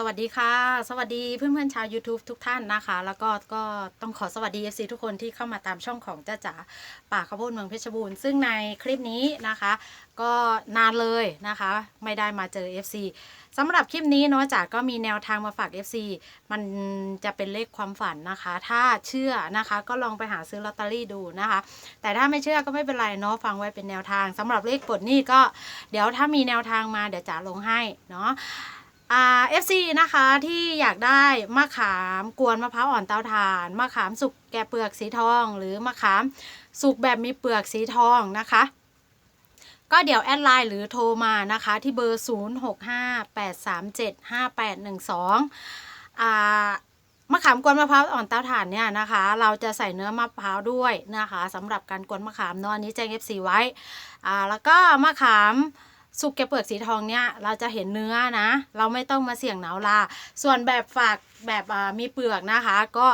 สวัสดีค่ะ สวัสดีเพื่อนๆชาว YouTube ทุกท่านนะคะ แล้วก็ก็ต้องขอสวัสดี FC ทุกคนที่เข้ามาตามช่องของจ้าจ๋าป่าข้าวโพดเมืองเพชรบูรณ์ซึ่งในคลิปนี้นะคะ ก็นานเลยนะคะ ไม่ได้มาเจอ FC สำหรับคลิปนี้เนาะจ๋าก็มีแนวทางมาฝาก FC มันจะเป็นเลขความฝันนะคะ ถ้าเชื่อนะคะก็ลองไปหาซื้อลอตเตอรี่ดูนะคะ แต่ถ้าไม่เชื่อก็ไม่เป็นไรเนาะฟังไว้เป็นแนวทางสำหรับเลขปลดหนี้ก็เดี๋ยวถ้ามีแนวทางมาเดี๋ยวจ๋าลงให้เนาะ อ่า FC นะคะที่อยากได้มะขามกวนมะพร้าวอ่อนเตาถ่านมะขามสุกแกะเปลือกสีทอง หรือมะขามสุกแบบมีเปลือกสีทองนะคะก็เดี๋ยวแอดไลน์หรือโทรมานะคะที่เบอร์ 0658375812อ่ามะขามกวนมะพร้าวอ่อนเตาถ่านเนี่ยนะคะ เราจะใส่เนื้อมะพร้าวด้วยนะคะสำหรับการกวนมะขามเนาะอันนี้แจ้ง FC ไว้อ่าแล้วก็มะขาม สุกแกเปลือกสีทองเนี่ยเราจะเห็นเนื้อนะ เราไม่ต้องมาเสี่ยงหนาวลา ส่วนแบบฝากแบบอ่ามีเปลือกนะคะ ก็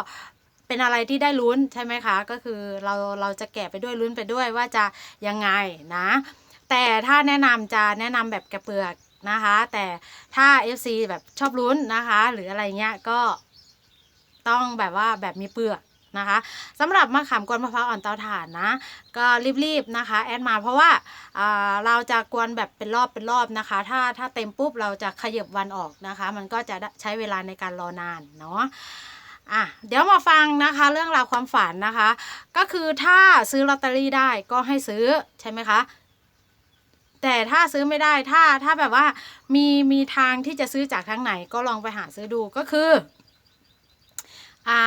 เป็นอะไรที่ได้ลุ้นใช่ไหมคะ ก็คือเราเราจะแกะไปด้วยลุ้นไปด้วยว่าจะยังไงนะ แต่ถ้าแนะนำจะแนะนำแบบแกะเปลือกนะคะ แต่ถ้า FC แบบชอบลุ้นนะคะ หรืออะไรเงี้ยก็ต้องแบบว่าแบบมีเปลือก นะคะสำหรับมะขามกวนมะพร้าวอ่อนเตาถ่านนะ ก็รีบๆนะคะแอดมาเพราะว่าเราจะกวนแบบเป็นรอบเป็นรอบนะคะ ถ้าถ้าเต็มปุ๊บเราจะขยับวันออกนะคะ มันก็จะใช้เวลาในการรอนานเนาะอะเดี๋ยวมาฟังนะคะเรื่องราวความฝันนะคะ ก็คือถ้าซื้อลอตเตอรี่ได้ก็ให้ซื้อใช่ไหมคะแต่ถ้าซื้อไม่ได้ถ้าถ้าแบบว่ามีมีทางที่จะซื้อจากทางไหนก็ลองไปหาซื้อดูก็คือ อ่า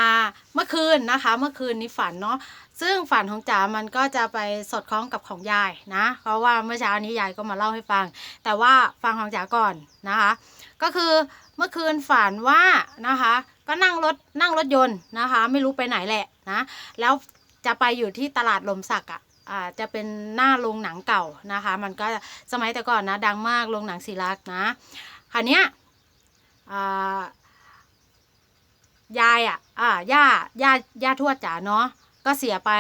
เมื่อคืนนะคะ เมื่อคืนนี้ฝันเนาะซึ่งฝันของจ๋ามันก็จะไปสอดคล้องกับของยายนะ เพราะว่าเมื่อเช้านี้ยายก็มาเล่าให้ฟัง แต่ว่าฟังของจ๋าก่อนนะคะ ก็คือเมื่อคืนฝันว่านะคะ ก็นั่งรถนั่งรถยนต์นะคะ ไม่รู้ไปไหนแหละนะแล้วจะไปอยู่ที่ตลาดลมสักอะอ่าจะเป็นหน้าโรงหนังเก่านะคะ มันก็สมัยแต่ก่อนนะดังมากโรงหนังศิลักษ์นะคราวเนี้ยอ่า ยายอะ อ่า ย่า ย่า ย่าทวดจ๋าเนาะ ก็เสียไป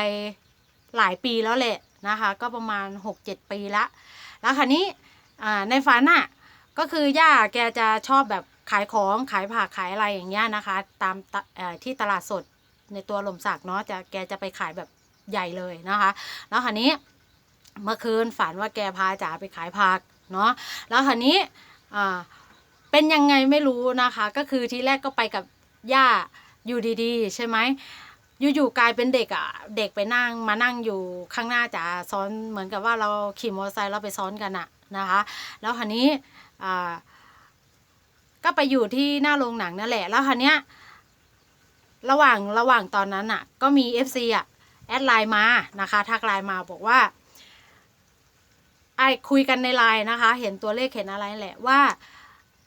หลายปีแล้วแหละนะคะ ก็ประมาณหกเจ็ดปีละ แล้วคราวนี้ อ่า ในฝันอะ ก็คือย่าแกจะชอบแบบขายของ ขายผัก ขายอะไรอย่างเงี้ยนะคะ ตามตที่ตลาดสดในตัวลมสักเนาะ จะ แกจะไปขายแบบใหญ่เลยนะคะ แล้วคราวนี้ เมื่อคืนฝันว่าแกพาจ๋าไปขายผักเนาะ แล้วคราวนี้ อ่า เป็นยังไงไม่รู้นะคะ ก็คือทีแรกก็ไปกับ ย่าอยู่ดีๆ ใช่ไหมอยู่ๆกลายเป็นเด็กอะเด็กไปนั่งมานั่งอยู่ข้างหน้าจ๋าซ้อนเหมือนกับว่าเราขี่มอเตอร์ไซค์เราไปซ้อนกันอะนะคะ แล้วคราวนี้อ่าก็ไปอยู่ที่หน้าโรงหนังนั่นแหละ แล้วคราวเนี้ยระหว่างระหว่างตอนนั้นอะ ก็มี FC อะแอดไลน์มานะคะทักไลน์มาบอกว่าไอคุยกันในไลน์นะคะ เห็นตัวเลขเห็นอะไรแหละว่า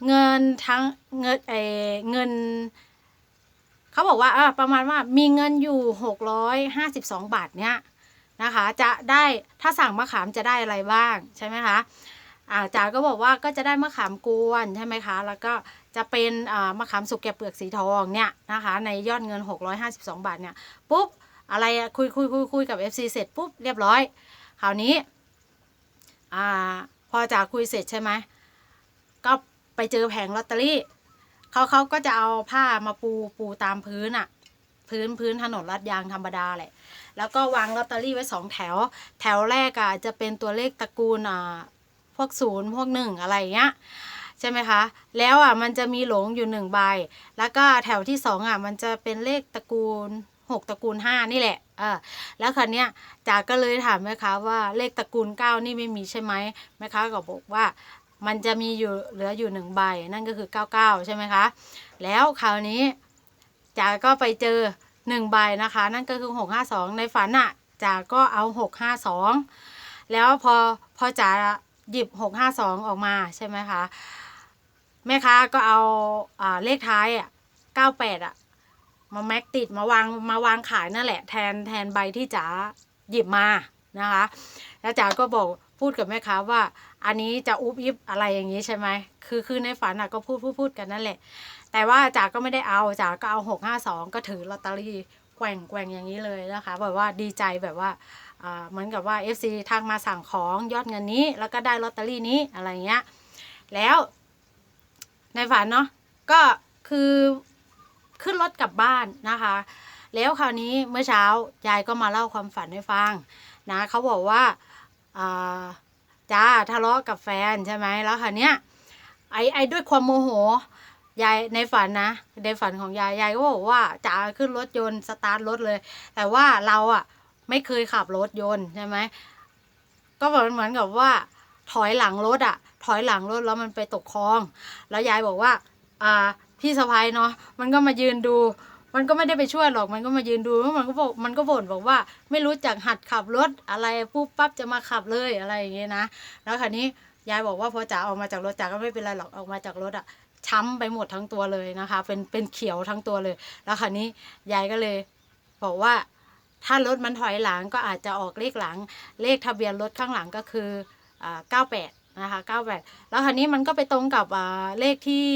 เงินทั้งเงินเอเงิน บอกว่าเออประมาณว่ามีเงินอยู่หกร้อยห้าสิบสองบาทเนี้ยนะคะ จะได้ถ้าสั่งมะขามจะได้อะไรบ้างใช่ไหมคะอ่าจ๋าก็บอกว่าก็จะได้มะขามกวนใช่ไหมคะ แล้วก็จะเป็นอ่ามะขามสุกแกะเปลือกสีทองเนี่ยนะคะในยอดเงิน 652 บาทเนี่ยปุ๊บอะไรคุยคุยคุยคุยกับ FC เสร็จปุ๊บเรียบร้อยคราวนี้อ่าพอจ๋าคุยเสร็จใช่ไหมก็ไปเจอแผงลอตเตอรี่ เขาเขาก็จะเอาผ้ามาปูปูตามพื้นอะพื้นพื้นถนนลาดยางธรรมดาแหละ แล้วก็วางลอตเตอรี่ไว้สองแถว แถวแรกอะจะเป็นตัวเลขตระกูลอ่าพวกศูนย์พวกหนึ่งอะไรเงี้ยใช่ไหมคะ แล้วอะมันจะมีหลงอยู่หนึ่งใบ แล้วก็แถวที่สองอะมันจะเป็นเลขตระกูลหกตระกูลห้านี่แหละเออแล้วคราวเนี้ยจ๋าก็เลยถามแม่ค้าว่าเลขตระกูลเก้านี่ไม่มีใช่ไหมแม่ค้าก็บอกว่า มันจะมีอยู่เหลืออยู่หนึ่งใบนั่นก็คือ 99 ใช่ไหมคะ แล้วคราวนี้จ๋าก็ไปเจอหนึ่งใบนะคะ นั่นก็คือ 652 ในฝันอะจ๋าก็เอา 652 แล้วพอพอจ๋าหยิบ 652 ออกมาใช่ไหมคะแม่ค้าก็เอาอาเลขท้ายอะ98 อะ มาแม็กติดมาวางมาวางขายนั่นแหละแทนแทนใบที่จ๋าหยิบมานะคะ แล้วจ๋าก็บอก พูดกับแม่ค้าว่า อันนี้จะอุบอิบอะไรอย่างนี้ใช่ไหมคือคือในฝันอะก็พูดพูดพูดกันนั่นแหละ แต่ว่าจ๋าก็ไม่ได้เอาจ๋าก็เอาหกห้าสองก็ถือลอตเตอรี่แกว่งแกว่งอย่างนี้เลยนะคะแบบว่าดีใจแบบว่าเหมือนกับว่า FC ทางมาสั่งของยอดเงินนี้ แล้วก็ได้ลอตเตอรี่นี้อะไรเงี้ยแล้วในฝันเนาะก็คือขึ้นรถกลับบ้านนะคะ แล้วคราวนี้เมื่อเช้ายายก็มาเล่าความฝันให้ฟังนะเขาบอกว่า จ้าทะเลาะกับแฟนใช่ไหมแล้วคราวเนี้ยไอ้ไอ้ด้วยความโมโหยายในฝันนะในฝันของยายยายก็บอกว่าจ๋าขึ้นรถยนต์สตาร์ทรถเลย แต่ว่าเราอะไม่เคยขับรถยนต์ใช่ไหมก็เหมือนเหมือนกับว่า ถอยหลังรถอะ ถอยหลังรถแล้วมันไปตกคลอง แล้วยายบอกว่า อ่าพี่สะพายเนาะมันก็มายืนดู มันก็ไม่ได้ไปช่วยหรอก มันก็มายืนดูแล้วมันก็บอกมันก็บ่นบอกว่า ไม่รู้จักหัดขับรถอะไรปุ๊บปั๊บจะมาขับเลยอะไรอย่างเงี้ยนะ แล้วคราวนี้ยายบอกว่าพอจ๋าออกมาจากรถจ๋าก็ไม่เป็นไรหรอกออกมาจากรถอะช้ำไปหมดทั้งตัวเลยนะคะ เป็นเป็นเขียวทั้งตัวเลย แล้วคราวนี้ยายก็เลย บอกว่าถ้ารถมันถอยหลังก็อาจจะออกเลขหลัง เลขทะเบียนรถข้างหลังก็คืออ่า98 นะคะ 98 แล้วคราวนี้มันก็ไปตรงกับอ่าเลขที่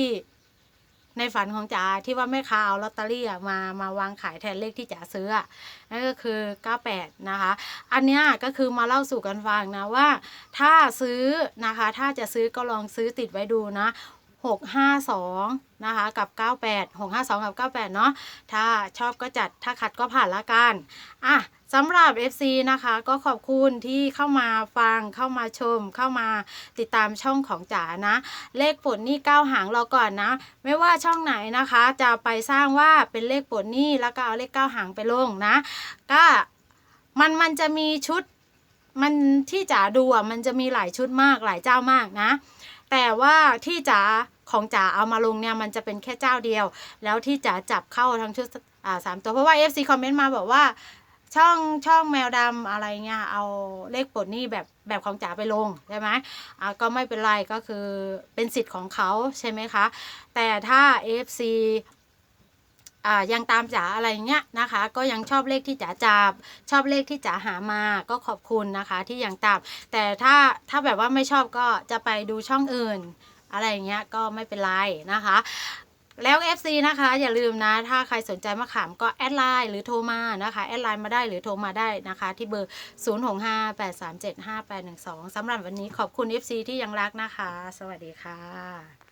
ในฝันของจ๋าที่ว่าแม่ค้าเอาลอตเตอรี่มามาวางขายแทนเลขที่จ๋าซื้อนั่นก็คือ 98 นะคะ อันนี้ก็คือมาเล่าสู่กันฟังนะว่า ถ้าซื้อนะคะ ถ้าจะซื้อก็ลองซื้อติดไว้ดูนะ 652 นะคะ กับ 98 652 กับ 98 เนาะ ถ้าชอบก็จัด ถ้าขัดก็ผ่านละกัน อะสำหรับ FC นะคะ ก็ขอบคุณที่เข้ามาฟัง เข้ามาชม เข้ามาติดตามช่องของจ๋านะ เลขปลดหนี้เก้าหางเราก่อนนะ ไม่ว่าช่องไหนนะคะ จะไปสร้างว่าเป็นเลขปลดหนี้แล้วก็เอาเลขเก้าหางไปลงนะ ก็มันมันจะมีชุด มันที่จ๋าดูอะ มันจะมีหลายชุดมาก หลายเจ้ามากนะ แต่ว่าที่จ๋า ของจ๋าเอามาลงเนี่ยมันจะเป็นแค่เจ้าเดียว แล้วที่จ๋าจับเข้าทั้งชุดอ่าสามตัวเพราะว่า FC คอมเมนต์มาบอกว่าช่องช่องแมวดำอะไรเงี้ยเอาเลขปลดหนี้แบบแบบของจ๋าไปลงใช่ไหมอ่าก็ไม่เป็นไรก็คือเป็นสิทธิ์ของเขาใช่ไหมคะ แต่ถ้า FC อ่ายังตามจ๋าอะไรเงี้ยนะคะ ก็ยังชอบเลขที่จ๋าจับชอบเลขที่จ๋าหามาก็ขอบคุณนะคะที่ยังตามแต่ถ้าถ้าแบบว่าไม่ชอบก็จะไปดูช่องอื่น อะไรอย่างเงี้ยก็ไม่เป็นไรนะคะแล้ว FC นะคะ อย่าลืมนะ ถ้าใครสนใจมะขามก็แอดไลน์หรือโทรมานะคะ แอดไลน์มาได้หรือโทรมาได้นะคะ ที่เบอร์ 0658375812สำหรับวันนี้ขอบคุณ FC ที่ยังรักนะคะ สวัสดีค่ะ